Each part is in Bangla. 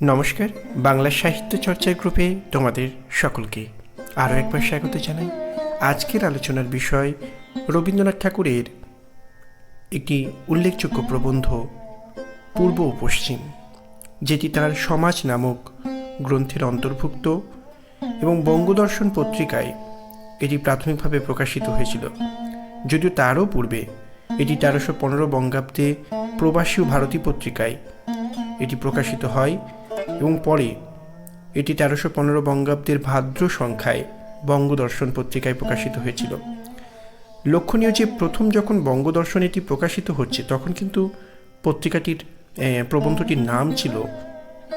নমস্কার, বাংলা সাহিত্য চর্চার গ্রুপে তোমাদের সকলকে আরও একবার স্বাগত জানাই। আজকের আলোচনার বিষয় রবীন্দ্রনাথ ঠাকুরের একটি উল্লেখযোগ্য প্রবন্ধ, পূর্ব ও পশ্চিম, যেটি তার সমাজ নামক গ্রন্থের অন্তর্ভুক্ত এবং বঙ্গদর্শন পত্রিকায় এটি প্রাথমিকভাবে প্রকাশিত হয়েছিল। যদিও তারও পূর্বে এটি তেরোশো পনেরো বঙ্গাব্দে প্রবাসী ভারতী পত্রিকায় এটি প্রকাশিত হয়। এবং পরে এটি তেরোশো পনেরো বঙ্গাব্দের ভাদ্র সংখ্যায় বঙ্গদর্শন পত্রিকায় প্রকাশিত হয়েছিল। লক্ষণীয় যে প্রথম যখন বঙ্গদর্শন এটি প্রকাশিত হচ্ছে, তখন কিন্তু পত্রিকাটির প্রবন্ধটির নাম ছিল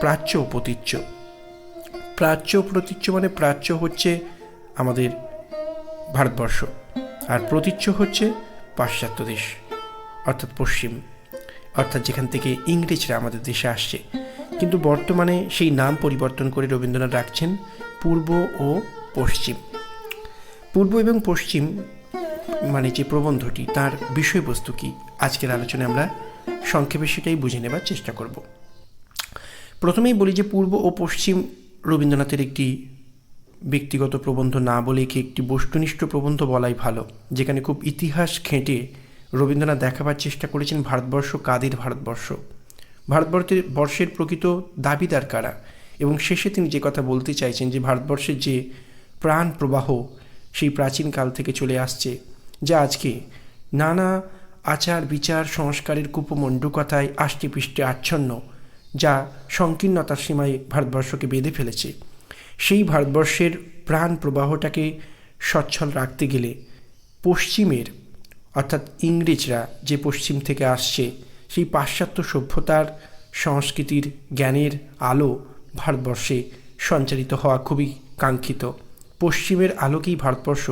প্রাচ্য প্রতীচ্য। প্রাচ্য প্রতীচ্য মানে প্রাচ্য হচ্ছে আমাদের ভারতবর্ষ, আর প্রতীচ্য হচ্ছে পাশ্চাত্য দেশ, অর্থাৎ পশ্চিম, অর্থাৎ যেখান থেকে ইংরেজরা আমাদের দেশে আসছে। কিন্তু বর্তমানে সেই নাম পরিবর্তন করে রবীন্দ্রনাথ রাখছেন পূর্ব ও পশ্চিম। পূর্ব এবং পশ্চিম মানে যে প্রবন্ধটি, তার বিষয়বস্তু কি, আজকের আলোচনায় আমরা সংক্ষেপে সেটাই বুঝে নেবার চেষ্টা করব। প্রথমেই বলি যে পূর্ব ও পশ্চিম রবীন্দ্রনাথের একটি ব্যক্তিগত প্রবন্ধ না বলে একে একটি বস্তুনিষ্ঠ প্রবন্ধ বলাই ভালো, যেখানে খুব ইতিহাস ঘেঁটে রবীন্দ্রনাথ দেখাবার চেষ্টা করেছেন ভারতবর্ষ, কাদের ভারতবর্ষ। ভারতবর্ষের বর্ষের প্রকৃত দাবিদার কারা? এবং শেষে তিনি যে কথা বলতে চাইছেন যে ভারতবর্ষের যে প্রাণ প্রবাহ সেই প্রাচীন কাল থেকে চলে আসছে, যা আজকে নানা আচার বিচার সংস্কারের কুপমণ্ডুকথায় আষ্টে পৃষ্ঠে আচ্ছন্ন, যা সংকীর্ণতার সীমায় ভারতবর্ষকে বেঁধে ফেলেছে। সেই ভারতবর্ষের প্রাণ প্রবাহটাকে সচ্ছল রাখতে গেলে পশ্চিমের, অর্থাৎ ইংরেজরা যে পশ্চিম থেকে আসছে সেই পাশ্চাত্য সভ্যতার, সংস্কৃতির, জ্ঞানের আলো ভারতবর্ষে সঞ্চারিত হওয়া খুবই কাঙ্ক্ষিত। পশ্চিমের আলোকেই ভারতবর্ষ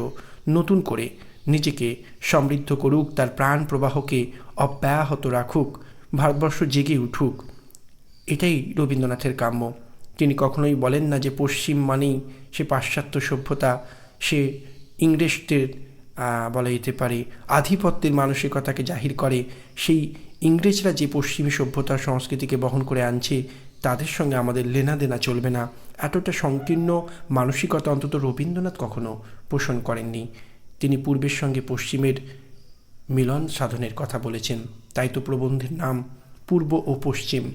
নতুন করে নিজেকে সমৃদ্ধ করুক, তার প্রাণ প্রবাহকে অব্যাহত রাখুক, ভারতবর্ষ জেগে উঠুক। এটাই রবীন্দ্রনাথের কাম্য। তিনি কখনোই বলেন না যে পশ্চিম মানেই সে পাশ্চাত্য সভ্যতা, সে ইংরেজদের বলা যেতে পারে, আধিপত্যের মানসিকতাকে জাহির করে, সেই ইংরেজরা যে পশ্চিমী সভ্যতার সংস্কৃতিকে বহন করে আনছে, তাদের সঙ্গে আমাদের লেনাদেনা চলবে না। এতটা সংকীর্ণ মানসিকতা অন্তত রবীন্দ্রনাথ কখনো পোষণ করেননি। তিনি পূর্বের সঙ্গে পশ্চিমের মিলন সাধনের কথা বলেছেন। তাই তো প্রবন্ধের নাম পূর্ব ও পশ্চিম।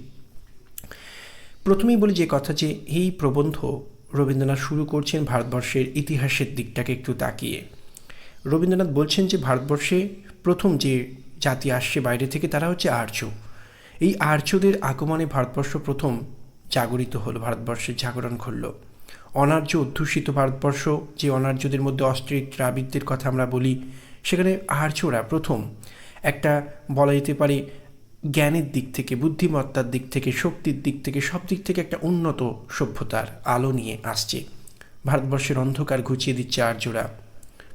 প্রথমেই বলি যে কথা যে, এই প্রবন্ধ রবীন্দ্রনাথ শুরু করছেন ভারতবর্ষের ইতিহাসের দিকটাকে একটু তাকিয়ে। রবীন্দ্রনাথ বলছেন যে, ভারতবর্ষে প্রথম যে জাতি আসছে বাইরে থেকে, তারা হচ্ছে আর্য। এই আর্যদের আগমনে ভারতবর্ষ প্রথম জাগরিত হলো, ভারতবর্ষের জাগরণ ঘটল। অনার্য অধ্যুষিত ভারতবর্ষ, যে অনার্যদের মধ্যে অস্ট্রিক দ্রাবিড়দের কথা আমরা বলি, সেখানে আর্যরা প্রথম। একটা বলা যেতে পারে জ্ঞানের দিক থেকে, বুদ্ধিমত্তার দিক থেকে, শক্তির দিক থেকে, সব দিক থেকে একটা উন্নত সভ্যতার আলো নিয়ে আসছে। ভারতবর্ষের অন্ধকার ঘুচিয়ে দিচ্ছে আর্যরা।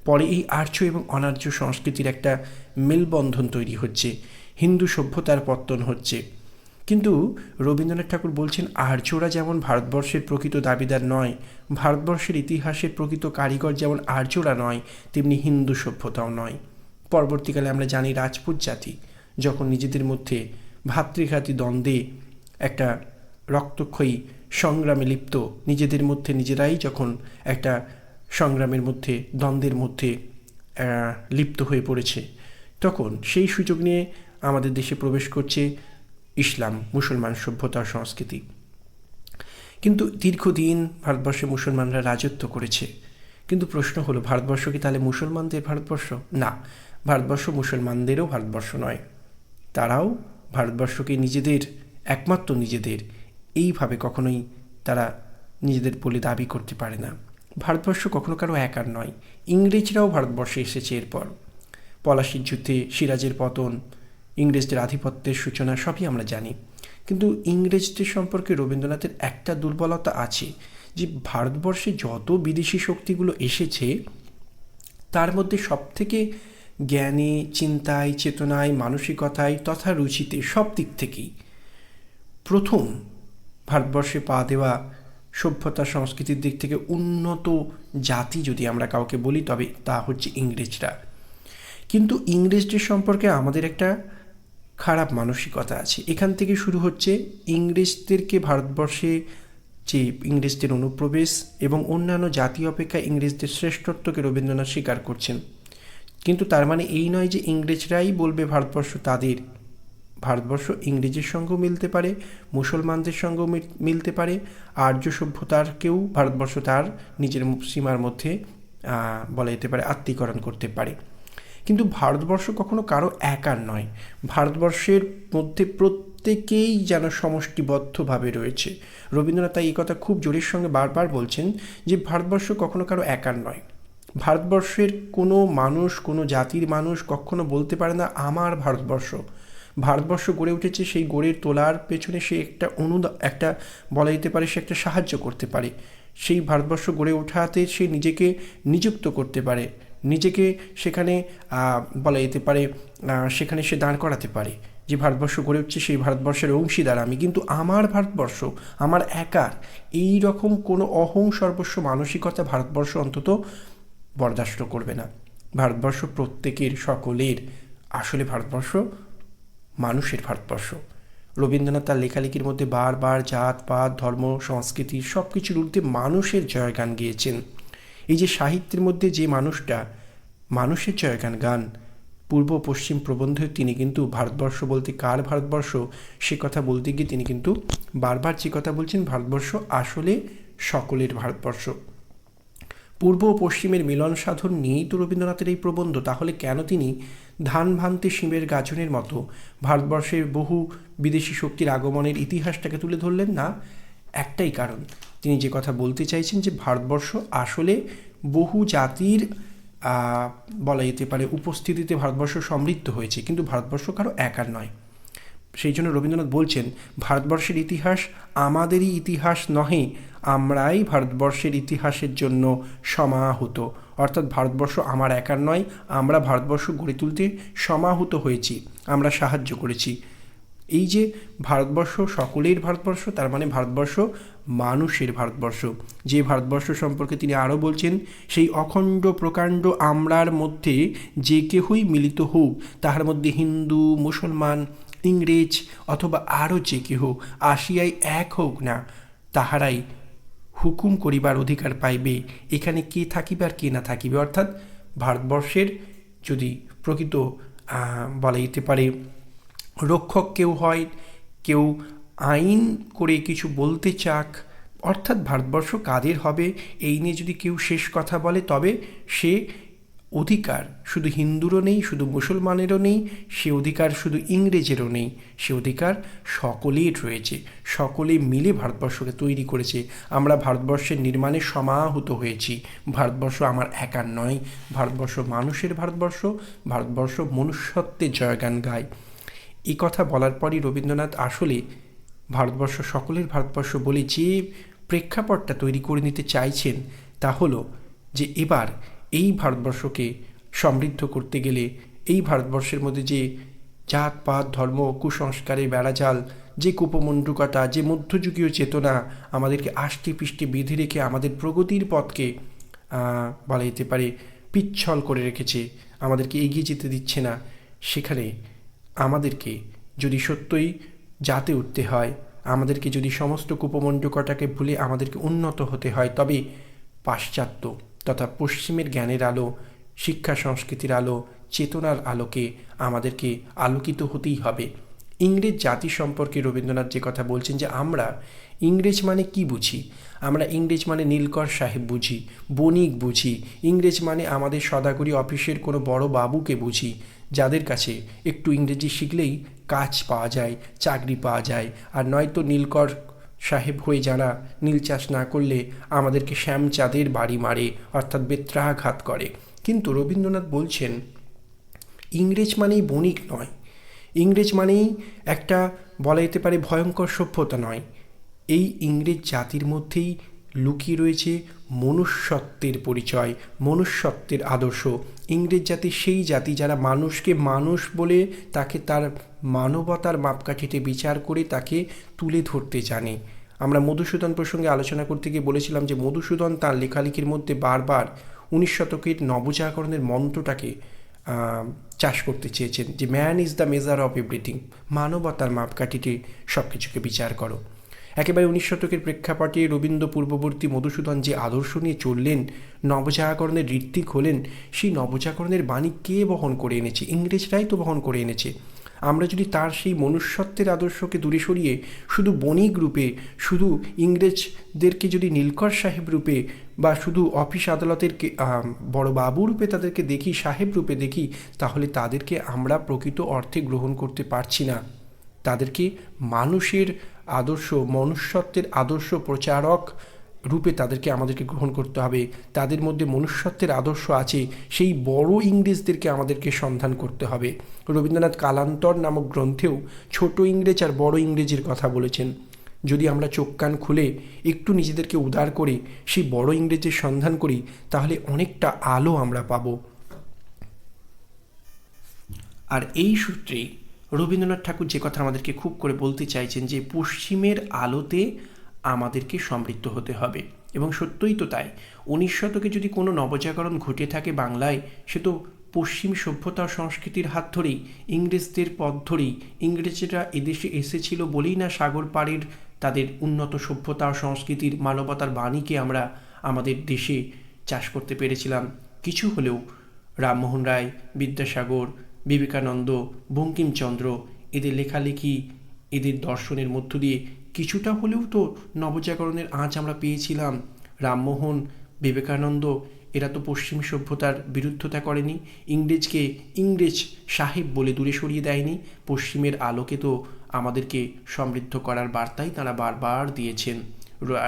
পরে এই আর্য এবং অনার্য সংস্কৃতির একটা মেলবন্ধন তৈরি হচ্ছে, হিন্দু সভ্যতার পত্তন হচ্ছে। কিন্তু রবীন্দ্রনাথ ঠাকুর বলছেন, আর্যরা যেমন ভারতবর্ষের প্রকৃত দাবিদার নয়, ভারতবর্ষের ইতিহাসের প্রকৃত কারিগর যেমন আর্যরা নয়, তেমনি হিন্দু সভ্যতাও নয়। পরবর্তীকালে আমরা জানি রাজপুত জাতি, যখন নিজেদের মধ্যে ভাতৃঘাতী দ্বন্দ্বে একটা রক্তক্ষয়ী সংগ্রামে লিপ্ত, নিজেদের মধ্যে নিজেরাই যখন একটা সংগ্রামের মধ্যে, দ্বন্দ্বের মধ্যে লিপ্ত হয়ে পড়েছে। তখন সেই সুযোগ নিয়ে আমাদের দেশে প্রবেশ করছে ইসলাম, মুসলমান সভ্যতা, সংস্কৃতি। কিন্তু দীর্ঘদিন ভারতবর্ষে মুসলমানরা রাজত্ব করেছে। কিন্তু প্রশ্ন হলো, ভারতবর্ষ কি তাহলে মুসলমানদের ভারতবর্ষ? না, ভারতবর্ষ মুসলমানদেরও ভারতবর্ষ নয়। তারাও ভারতবর্ষকে নিজেদের, একমাত্র নিজেদের, এইভাবে কখনোই তারা নিজেদের বলে দাবি করতে পারে না। ভারতবর্ষ কখনো কারও একার নয়। ইংরেজরাও ভারতবর্ষে এসেছে এরপর। পলাশির যুদ্ধে সিরাজের পতন, ইংরেজদের আধিপত্যের সূচনা সবই আমরা জানি। কিন্তু ইংরেজদের সম্পর্কে রবীন্দ্রনাথের একটা দুর্বলতা আছে যে ভারতবর্ষে যত বিদেশি শক্তিগুলো এসেছে, তার মধ্যে সবথেকে জ্ঞানে, চিন্তায়, চেতনায়, মানসিকতায় তথা রুচিতে সব দিক থেকেই প্রথম ভারতবর্ষে পা দেওয়া সভ্যতা সংস্কৃতির দিক থেকে উন্নত জাতি যদি আমরা কাউকে বলি, তবে তা হচ্ছে ইংরেজরা। কিন্তু ইংরেজদের সম্পর্কে আমাদের একটা খারাপ মানসিকতা আছে। এখান থেকে শুরু হচ্ছে ইংরেজদেরকে ভারতবর্ষে যে ইংরেজদের অনুপ্রবেশ এবং অন্যান্য জাতি অপেক্ষা ইংরেজদের শ্রেষ্ঠত্বকে রবীন্দ্রনাথ স্বীকার করছেন। কিন্তু তার মানে এই নয় যে ইংরেজরাই বলবে ভারতবর্ষ তাদের ভারতবর্ষ ইংরেজের সঙ্গেও মিলতে পারে, মুসলমানদের সঙ্গেও মিলতে পারে। আর্য সভ্যতার কেউ ভারতবর্ষ তার নিজের সীমার মধ্যে বলা যেতে পারে, আত্মীকরণ করতে পারে। কিন্তু ভারতবর্ষ কখনো কারও একার নয়। ভারতবর্ষের মধ্যে প্রত্যেকেই যেন সমষ্টিবদ্ধভাবে রয়েছে। রবীন্দ্রনাথ তাই এই কথা খুব জোরের সঙ্গে বারবার বলছেন যে, ভারতবর্ষ কখনো কারও একার নয়। ভারতবর্ষের কোনো মানুষ, কোনো জাতির মানুষ কখনো বলতে পারে না, আমার ভারতবর্ষ। ভারতবর্ষ গড়ে উঠেছে, সেই গড়ের তোলার পেছনে সে একটা অনুদা একটা বলা যেতে পারে সে একটা সাহায্য করতে পারে। সেই ভারতবর্ষ গড়ে ওঠাতে সে নিজেকে নিযুক্ত করতে পারে, নিজেকে সেখানে বলা যেতে পারে সেখানে সে দাঁড় করাতে পারে। যে ভারতবর্ষ গড়ে উঠছে সেই ভারতবর্ষের অংশীদার আমি। কিন্তু আমার ভারতবর্ষ, আমার একার এই রকম কোনো অহং সর্বস্ব মানসিকতা ভারতবর্ষ অন্তত বরদাস্ত করবে না। ভারতবর্ষ প্রত্যেকের, সকলের, আসলে ভারতবর্ষ মানুষের ভারতবর্ষ। রবীন্দ্রনাথ তার লেখালেখির মধ্যে বারবার জাত, পাত, ধর্ম, সংস্কৃতি সব কিছুর ঊর্ধ্বে মানুষের জয়গান গেয়েছেন। এই যে সাহিত্যের মধ্যে যে মানুষটা, মানুষের জয়গান গান, পূর্ব পশ্চিম প্রবন্ধে তিনি কিন্তু ভারতবর্ষ বলতে কার ভারতবর্ষ, সে কথা বলতে গিয়ে তিনি কিন্তু বারবার যে কথা বলছেন, ভারতবর্ষ আসলে সকলের ভারতবর্ষ। পূর্ব ও পশ্চিমের মিলন সাধন নিয়েই তো রবীন্দ্রনাথের এই প্রবন্ধ, তাহলে কেন তিনি ধান ভান্তি শিমের গাজনের মতো। ভারতবর্ষের বহু বিদেশি শক্তির আগমনের ইতিহাসটাকে তুলে ধরলেন না একটাই কারণ। তিনি যে কথা বলতে চাইছেন যে ভারতবর্ষ আসলে বহু জাতির বলা যেতে পারে উপস্থিতিতে ভারতবর্ষ সমৃদ্ধ হয়েছে। কিন্তু ভারতবর্ষ কারও একার নয়। সেই জন্য রবীন্দ্রনাথ বলছেন, ভারতবর্ষের ইতিহাস আমাদেরই ইতিহাস নহে, আমরাই ভারতবর্ষের ইতিহাসের জন্য সমাহত। অর্থাৎ ভারতবর্ষ আমার একার নয়, আমরা ভারতবর্ষ গড়ে তুলতে সমাহত হয়েছি, আমরা সাহায্য করেছি। এই যে ভারতবর্ষ সকলের ভারতবর্ষ, তার মানে ভারতবর্ষ মানুষের ভারতবর্ষ। যে ভারতবর্ষ সম্পর্কে তিনি আরও বলছেন, সেই অখণ্ড প্রকাণ্ড আমরার মধ্যে যে কেহই মিলিত হোক, তাহার মধ্যে হিন্দু, মুসলমান ইংরেজ অথবা আরও যে কেহ আসিয়াই এক হোক না, তাহারাই হুকুম করিবার অধিকার পাইবে। এখানে কে থাকিবে আর কে না থাকিবে? অর্থাৎ ভারতবর্ষের যদি প্রকৃত বলা যেতে পারে, রক্ষক কেউ হয়, কেউ আইন করে কিছু বলতে চাক, অর্থাৎ ভারতবর্ষ কাদের হবে? এই নিয়ে যদি কেউ শেষ কথা বলে, তবে সে অধিকার শুধু হিন্দুরও নেই, শুধু মুসলমানেরও নেই, সে অধিকার শুধু ইংরেজেরও নেই, সে অধিকার সকলের রয়েছে সকলে মিলে ভারতবর্ষকে তৈরি করেছে। আমরা ভারতবর্ষের নির্মাণে সমাহত হয়েছি। ভারতবর্ষ আমার একার নয়, ভারতবর্ষ মানুষের ভারতবর্ষ ভারতবর্ষ মনুষ্যত্বের জয়গান গায়। এই কথা বলার পরই রবীন্দ্রনাথ আসলে ভারতবর্ষ সকলের ভারতবর্ষ বলে যে প্রেক্ষাপটটা তৈরি করে নিতে চাইছেন তা হলো যে এবার এই ভারতবর্ষকে সমৃদ্ধ করতে গেলে এই ভারতবর্ষের মধ্যে যে জাত, পাত, ধর্ম কুসংস্কারের বেড়াজাল, যে কুপমণ্ডুকতা, যে মধ্যযুগীয় চেতনা আমাদেরকে আষ্টে পৃষ্ঠে বেঁধে রেখে আমাদের প্রগতির পথকে বলা যেতে পারে, পিচ্ছল করে রেখেছে, আমাদেরকে এগিয়ে যেতে দিচ্ছে না, সেখানে আমাদেরকে যদি সত্যই যাতে উঠতে হয়, আমাদেরকে যদি সমস্ত কুপমণ্ডকটাকে ভুলে আমাদেরকে উন্নত হতে হয়, তবে পাশ্চাত্য তথা পশ্চিমের জ্ঞানের আলো, শিক্ষা সংস্কৃতির আলো, চেতনার আলোকে আমাদেরকে আলোকিত হতেই হবে। ইংরেজ জাতি সম্পর্কে রবীন্দ্রনাথ যে কথা বলছেন যে আমরা ইংরেজ মানে কি বুঝি? আমরা ইংরেজ মানে নীলকর সাহেব বুঝি, বণিক বুঝি, ইংরেজ মানে আমাদের সদাগরি অফিসের কোনো বড় বাবুকে বুঝি, যাদের কাছে একটু ইংরেজি শিখলেই কাজ পাওয়া যায়, চাকরি পাওয়া যায়, আর নয়তো নীলকর সাহেব হয়ে যারা নীল চাষ না করলে আমাদেরকে শ্যামচাঁদের বাড়ি মারে, অর্থাৎ বেত্রাঘাত করে। কিন্তু রবীন্দ্রনাথ বলছেন, ইংরেজ মানেই বণিক নয়। ইংরেজ মানেই একটা বলা যেতে পারে ভয়ঙ্কর সভ্যতা নয়। এই ইংরেজ জাতির মধ্যেই লুকিয়ে রয়েছে মনুষ্যত্বের পরিচয়, মনুষ্যত্বের আদর্শ। ইংরেজ জাতি সেই জাতি যারা মানুষকে মানুষ বলে তাকে তার মানবতার মাপকাঠিতে বিচার করে তাকে তুলে ধরতে জানে। আমরা মধুসূদন প্রসঙ্গে আলোচনা করতে গিয়ে বলেছিলাম যে মধুসূদন তার লেখালেখির মধ্যে বারবার উনিশ শতকের নবজাগরণের মন্ত্রটাকে চাষ করতে চেয়েছেন যে man is the measure of everything মানবতার মাপকাঠিতে সব কিছুকে বিচার করো। একেবারে উনিশ শতকের প্রেক্ষাপটে রবীন্দ্র পূর্ববর্তী মধুসূদন যে আদর্শ নিয়ে চললেন, নবজাগরণের ঋত্বিক হলেন, সেই নবজাগরণের বাণী কে বহন করে এনেছে? ইংরেজরাই তো বহন করে এনেছে। আমরা যদি তার সেই মনুষ্যত্বের আদর্শকে দূরে সরিয়ে শুধু বণিক রূপে, শুধু ইংরেজদেরকে যদি নীলকর সাহেব রূপে বা শুধু অফিস আদালতের বড় বাবু রূপে তাদেরকে দেখি, সাহেব রূপে দেখি, তাহলে তাদেরকে আমরা প্রকৃত অর্থে গ্রহণ করতে পারছি না। তাদেরকে মানুষের আদর্শ মনুষ্যত্বের আদর্শ প্রচারক রূপে তাদেরকে আমাদেরকে গ্রহণ করতে হবে। তাদের মধ্যে মনুষ্যত্বের আদর্শ আছে, সেই বড় ইংরেজদেরকে আমাদেরকে সন্ধান করতে হবে। রবীন্দ্রনাথ কালান্তর নামক গ্রন্থেও ছোট ইংরেজ আর বড় ইংরেজের কথা বলেছেন। যদি আমরা চোখ কান খুলে একটু নিজেদেরকে উদার করে সেই বড় ইংরেজের সন্ধান করি, তাহলে অনেকটা আলো আমরা পাবো। আর এই সূত্রেই রবীন্দ্রনাথ ঠাকুর যে কথা আমাদেরকে খুব করে বলতে চাইছেন যে, পশ্চিমের আলোতে আমাদেরকে সমৃদ্ধ হতে হবে। এবং সত্যই তো তাই। উনিশ শতকে যদি কোনো নবজাগরণ ঘটে থাকে বাংলায়, সে তো পশ্চিম সভ্যতা সংস্কৃতির হাত ধরেই, ইংরেজদের পথ ধরেই, ইংরেজরা এদেশে এসেছিল বলেই না সাগর পাড়ের তাদের উন্নত সভ্যতা সংস্কৃতির মানবতার বাণীকে আমরা আমাদের দেশে চাষ করতে পেরেছিলাম। কিছু হলেও রামমোহন রায়, বিদ্যাসাগর বিবেকানন্দ, বঙ্কিমচন্দ্র এদের লেখালেখি, এদের দর্শনের মধ্য দিয়ে কিছুটা হলেও তো নবজাগরণের আঁচ আমরা পেয়েছিলাম। রামমোহন, বিবেকানন্দ, এরা তো পশ্চিম সভ্যতার বিরুদ্ধতা করেনি। ইংরেজকে ইংরেজ সাহেব বলে দূরে সরিয়ে দেয়নি। পশ্চিমের আলোকে তো আমাদেরকে সমৃদ্ধ করার বার্তাই তারা বারবার দিয়েছেন।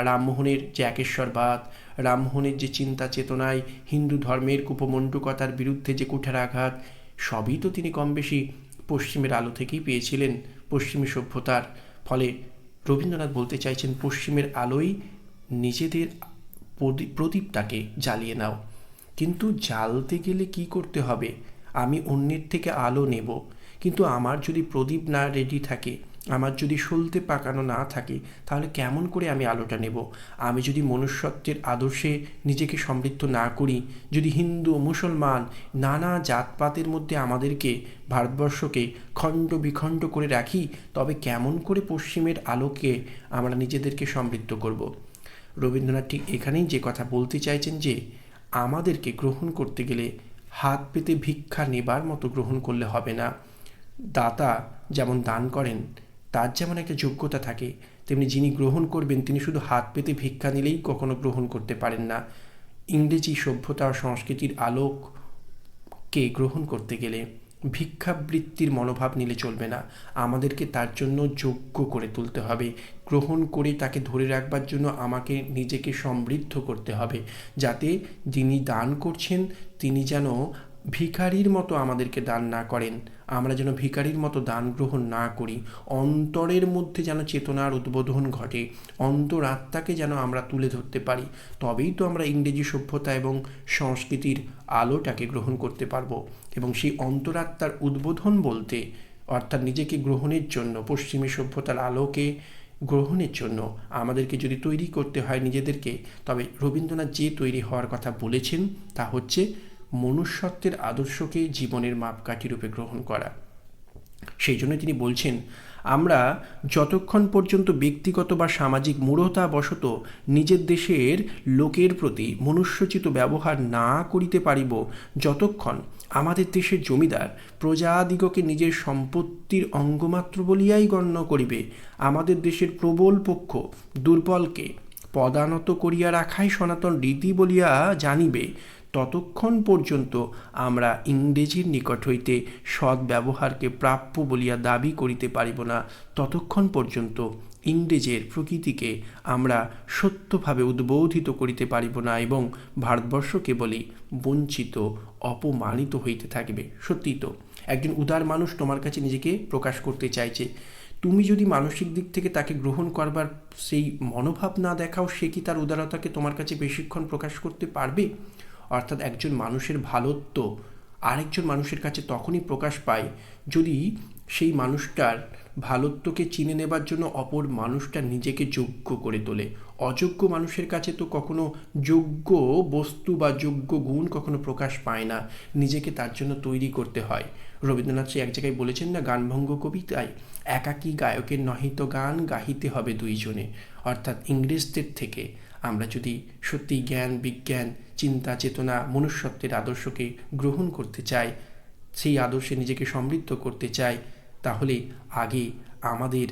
রামমোহনের যে একেশ্বরবাদ, রামমোহনের যে চিন্তা চেতনায় হিন্দু ধর্মের কুপমণ্ডুকতার বিরুদ্ধে যে কুঠারাঘাত সবই তো তিনি কম বেশি পশ্চিমের আলো থেকেই পেয়েছিলেন পশ্চিমী সভ্যতার। ফলে রবীন্দ্রনাথ বলতে চাইছেন, পশ্চিমের আলোই নিজেদের প্রদী- প্রদীপটাকে জ্বালিয়ে নাও। কিন্তু জ্বালতে গেলে কি করতে হবে? আমি অন্যের থেকে আলো নেব। কিন্তু আমার যদি প্রদীপ না রেডি থাকে আমার যদি সলতে পাকানো না থাকে, তাহলে কেমন করে আমি আলোটা নেব? আমি যদি মনুষ্যত্বের আদর্শে নিজেকে সমৃদ্ধ না করি, যদি হিন্দু, মুসলমান, নানা জাতপাতের মধ্যে আমাদেরকে, ভারতবর্ষকে খণ্ড বিখণ্ড করে রাখি, তবে কেমন করে পশ্চিমের আলোকে আমরা নিজেদেরকে সমৃদ্ধ করব? রবীন্দ্রনাথ ঠিক এখানেই যে কথা বলতে চাইছেন যে, আমাদেরকে গ্রহণ করতে গেলে হাত পেতে ভিক্ষা নেবার মতো গ্রহণ করলে হবে না। দাতা যেমন দান করেন তার যেমন একটা যোগ্যতা থাকে, তেমনি যিনি গ্রহণ করবেন তিনি শুধু হাত পেতে ভিক্ষা নিলেই কখনো গ্রহণ করতে পারেন না। ইংরেজি সভ্যতা ও সংস্কৃতির আলোককে গ্রহণ করতে গেলে ভিক্ষাবৃত্তির মনোভাব নিলে চলবে না। আমাদেরকে তার জন্য যোগ্য করে তুলতে হবে। গ্রহণ করে তাকে ধরে রাখবার জন্য আমাকে নিজেকে সমৃদ্ধ করতে হবে। যাতে যিনি দান করছেন, তিনি যেন ভিখারির মতো আমাদেরকে দান না করেন। আমরা যেন ভিখারির মতো দান গ্রহণ না করি। অন্তরের মধ্যে যেন চেতনার উদ্বোধন ঘটে। অন্তরাত্মাকে যেন আমরা তুলে ধরতে পারি। তবেই তো আমরা ইংরেজি সভ্যতা এবং সংস্কৃতির আলোটাকে গ্রহণ করতে পারব। এবং সেই অন্তরাত্মার উদ্বোধন বলতে, অর্থাৎ নিজেকে গ্রহণের জন্য, পশ্চিমী সভ্যতার আলোকে গ্রহণের জন্য আমাদেরকে যদি তৈরি করতে হয় নিজেদেরকে, তবে রবীন্দ্রনাথ যে তৈরি হওয়ার কথা বলেছেন তা হচ্ছে মনুষ্যত্বের আদর্শকে জীবনের মাপকাঠি রূপে গ্রহণ করা। সেই জন্য তিনি বলছেন, আমরা যতক্ষণ পর্যন্ত ব্যক্তিগত বা সামাজিক মূঢ়তাবশত নিজের দেশের লোকের প্রতি মনুষ্যচিত ব্যবহার না করিতে পারিব, যতক্ষণ আমাদের দেশের জমিদার প্রজাদিগকে নিজের সম্পত্তির অঙ্গমাত্র বলিয়াই গণ্য করিবে, আমাদের দেশের প্রবল পক্ষ দুর্বলকে পদানত করিয়া রাখাই সনাতন রীতি বলিয়া জানিবে ততক্ষণ পর্যন্ত আমরা ইংরেজির নিকট হইতে সৎ ব্যবহারকে প্রাপ্য বলিয়া দাবি করিতে পারিব না, ততক্ষণ পর্যন্ত ইংরেজের প্রকৃতিকে আমরা সত্যভাবে উদ্বোধিত করিতে পারিব না এবং ভারতবর্ষ কেবলই বঞ্চিত, অপমানিত হইতে থাকবে। সত্যি তো, একজন উদার মানুষ তোমার কাছে নিজেকে প্রকাশ করতে চাইছে। তুমি যদি মানসিক দিক থেকে তাকে গ্রহণ করবার সেই মনোভাব না দেখাও, সে কি তার উদারতাকে তোমার কাছে বেশিক্ষণ প্রকাশ করতে পারবে? অর্থাৎ একজন মানুষের ভালোত্ব আরেকজন মানুষের কাছে তখনই প্রকাশ পায় যদি সেই মানুষটার ভালোত্বকে চিনে নেবার জন্য অপর মানুষটা নিজেকে যোগ্য করে তোলে। অযোগ্য মানুষের কাছে তো কখনো যোগ্য বস্তু বা যোগ্য গুণ কখনো প্রকাশ পায় না। নিজেকে তার জন্য তৈরি করতে হয়। রবীন্দ্রনাথ এক জায়গায় বলেছেন না গানভঙ্গ কবিতায় একাকী গায়কের নহিত গান গাহিতে হবে দুইজনে। অর্থাৎ ইংরেজদের থেকে আমরা যদি সত্যি জ্ঞান, বিজ্ঞান, চিন্তা, চেতনা, মনুষ্যত্বের আদর্শকে গ্রহণ করতে চাই, সেই আদর্শে নিজেকে সমৃদ্ধ করতে চাই, তাহলে আগে আমাদের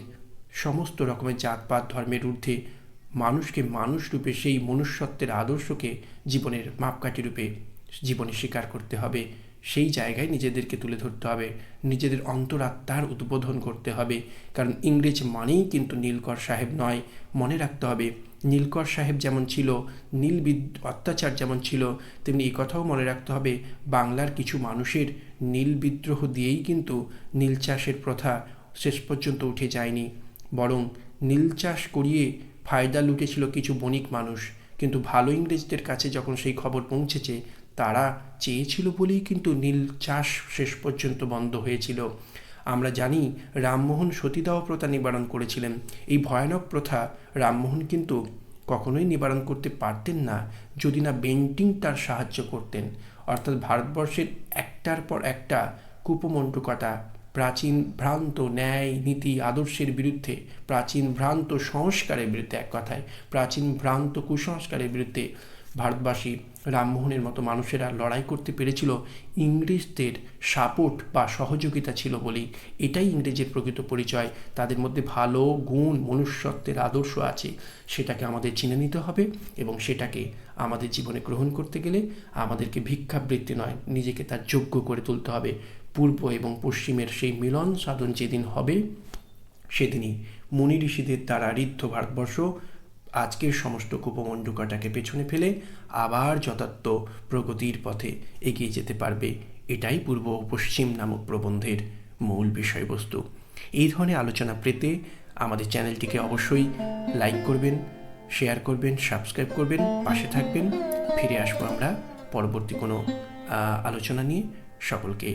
সমস্ত রকমের জাতপাত, ধর্মের ঊর্ধ্বে মানুষকে মানুষ রূপে, সেই মনুষ্যত্বের আদর্শকে জীবনের মাপকাঠি রূপে জীবনে স্বীকার করতে হবে। সেই জায়গায় নিজেদেরকে তুলে ধরতে হবে। নিজেদের অন্তরাত্মার উদ্বোধন করতে হবে। কারণ ইংরেজ মানেই কিন্তু নীলকর সাহেব নয়। মনে রাখতে হবে নীলকর সাহেব যেমন ছিল নীল বিদ- অত্যাচার যেমন ছিল, তেমনি এই কথাও মনে রাখতে হবে, বাংলার কিছু মানুষের নীল বিদ্রোহ দিয়েই কিন্তু নীল চাষের প্রথা শেষ পর্যন্ত উঠে যায়নি। বরং নীল চাষ করিয়ে ফায়দা লুটেছিল কিছু বণিক মানুষ। কিন্তু ভালো ইংরেজদের কাছে যখন সেই খবর পৌঁছেছে, তারা চেয়েছিল বলেই কিন্তু নীল চাষ শেষ পর্যন্ত বন্ধ হয়েছিল। আমরা জানি রামমোহন সতীদাহ প্রথা নিবারণ করেছিলেন। এই ভয়ানক প্রথা রামমোহন কিন্তু কখনোই নিবারণ করতে পারতেন না, যদি না বেন্টিং তার সাহায্য করতেন। অর্থাৎ ভারতবর্ষের একটার পর একটা কুপমণ্ডকতা প্রাচীন ভ্রান্ত ন্যায়, নীতি, আদর্শের বিরুদ্ধে, প্রাচীন ভ্রান্ত সংস্কারের বিরুদ্ধে এক কথায়, প্রাচীন ভ্রান্ত কুসংস্কারের বিরুদ্ধে ভারতবাসী রামমোহনের মতো মানুষেরা লড়াই করতে পেরেছিল, ইংরেজদের সাপোর্ট বা সহযোগিতা ছিল বলেই। এটাই ইংরেজের প্রকৃত পরিচয়। তাদের মধ্যে ভালো গুণ, মনুষ্যত্বের আদর্শ আছে। সেটাকে আমাদের চিনে নিতে হবে এবং সেটাকে আমাদের জীবনে গ্রহণ করতে গেলে আমাদেরকে ভিক্ষাবৃত্তি নয়, নিজেকে তার যোগ্য করে তুলতে হবে। পূর্ব এবং পশ্চিমের সেই মিলন সাধন যেদিন হবে, সেদিনই মুনি ঋষিদের দ্বারা ঋদ্ধ ভারতবর্ষ আজকের সমস্ত কুপমণ্ডুকাটাকে পেছনে ফেলে আবার যথার্থ প্রগতির পথে এগিয়ে যেতে পারবে। এটাই পূর্ব ও পশ্চিম নামক প্রবন্ধের মূল বিষয়বস্তু। এই ধরনের আলোচনা পেতে আমাদের চ্যানেলটিকে অবশ্যই লাইক করবেন, শেয়ার করবেন, সাবস্ক্রাইব করবেন, পাশে থাকবেন। ফিরে আসব আমরা পরবর্তী কোনো আলোচনা নিয়ে। সকলকে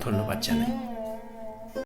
ধন্যবাদ জানাই।